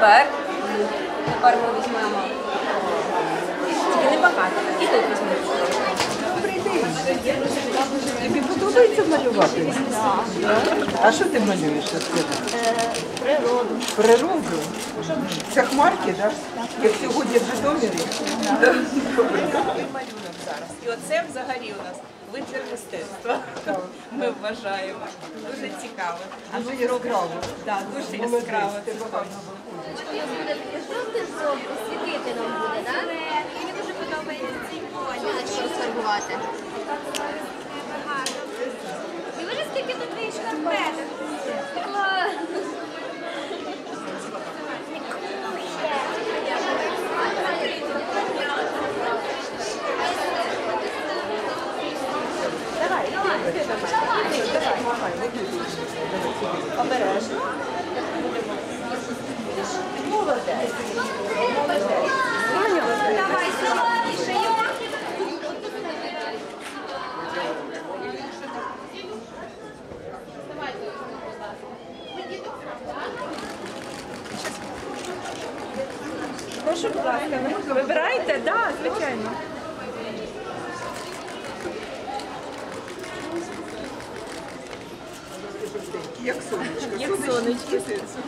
тепер? Тепер ми візьмемо. Тільки небагато. І тут візьмемо. Тобі подобається малювати? А що ти малюєш? розкажи? Природу. Природу? Це хмарки, так? Як сьогодні в Житомирі? малюнок зараз. І оце взагалі у нас витвір мистецтва. Ми вважаємо. Дуже цікаво. А Дуже яскраво. Так, дуже яскраво. Це Жовтий жовтий світити нам буде, так? Мені дуже подобається цей колір. Що розфарбувати. І ви скільки тут твої шкарпеток? Клас! Давай, слабіше, Прошу, будь ласка, ви вибираєте? Так, звичайно. Як сонечко. Як сонечко. Сердце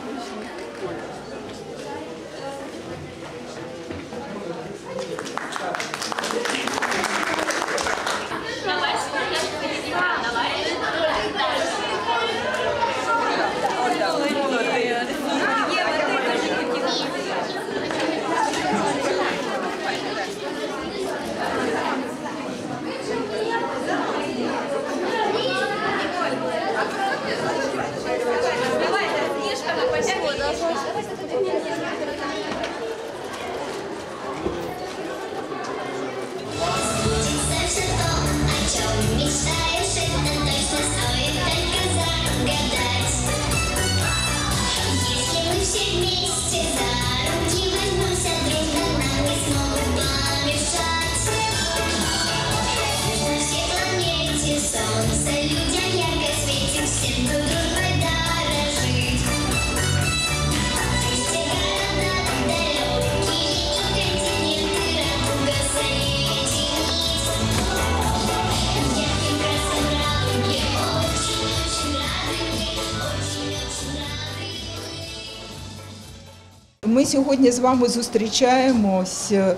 Ми сьогодні з вами зустрічаємось е,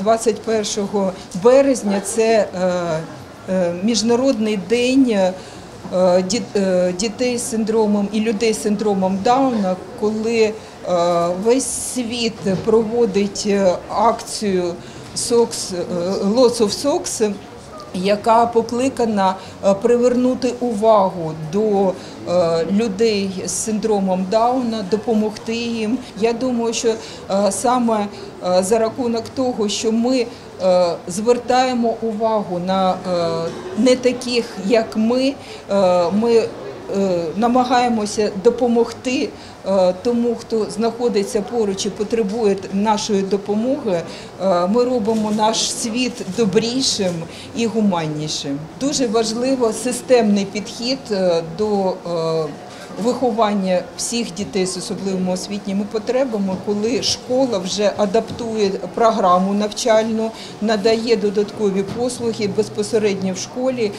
21 березня. Це е, е, Міжнародний день е, ді- е, дітей з синдромом і людей з синдромом Дауна, коли е, весь світ проводить е, акцію е, Lots of Socks, яка покликана е, привернути увагу до е, людей з синдромом Дауна, допомогти їм. Я думаю, що е, саме за рахунок того, що ми звертаємо увагу на не таких, як ми, ми намагаємося допомогти е, тому, хто знаходиться поруч і потребує нашої допомоги. Е, Ми робимо наш світ добрішим і гуманнішим. Дуже важливо системний підхід е, до е, виховання всіх дітей з особливими освітніми потребами, коли школа вже адаптує програму навчальну, надає додаткові послуги безпосередньо в школі.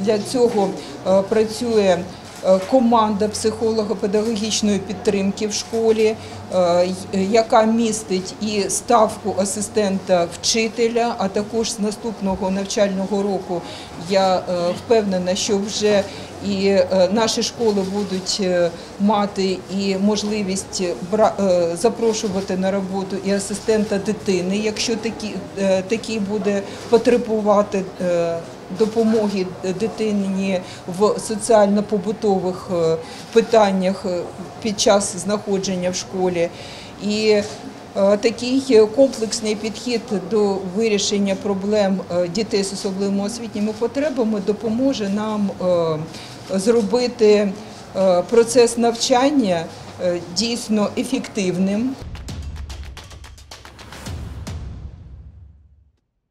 Для цього е, працює. е, Команда психолого-педагогічної підтримки в школі, е, яка містить і ставку асистента вчителя, а також з наступного навчального року я впевнена, що вже і е, наші школи будуть е, мати і можливість е, запрошувати на роботу і асистента дитини, якщо такі, такий буде потребувати допомоги дитині в соціально-побутових питаннях під час знаходження в школі. І Такий комплексний підхід до вирішення проблем е, дітей з особливими освітніми потребами допоможе нам е, зробити е, процес навчання е, дійсно ефективним.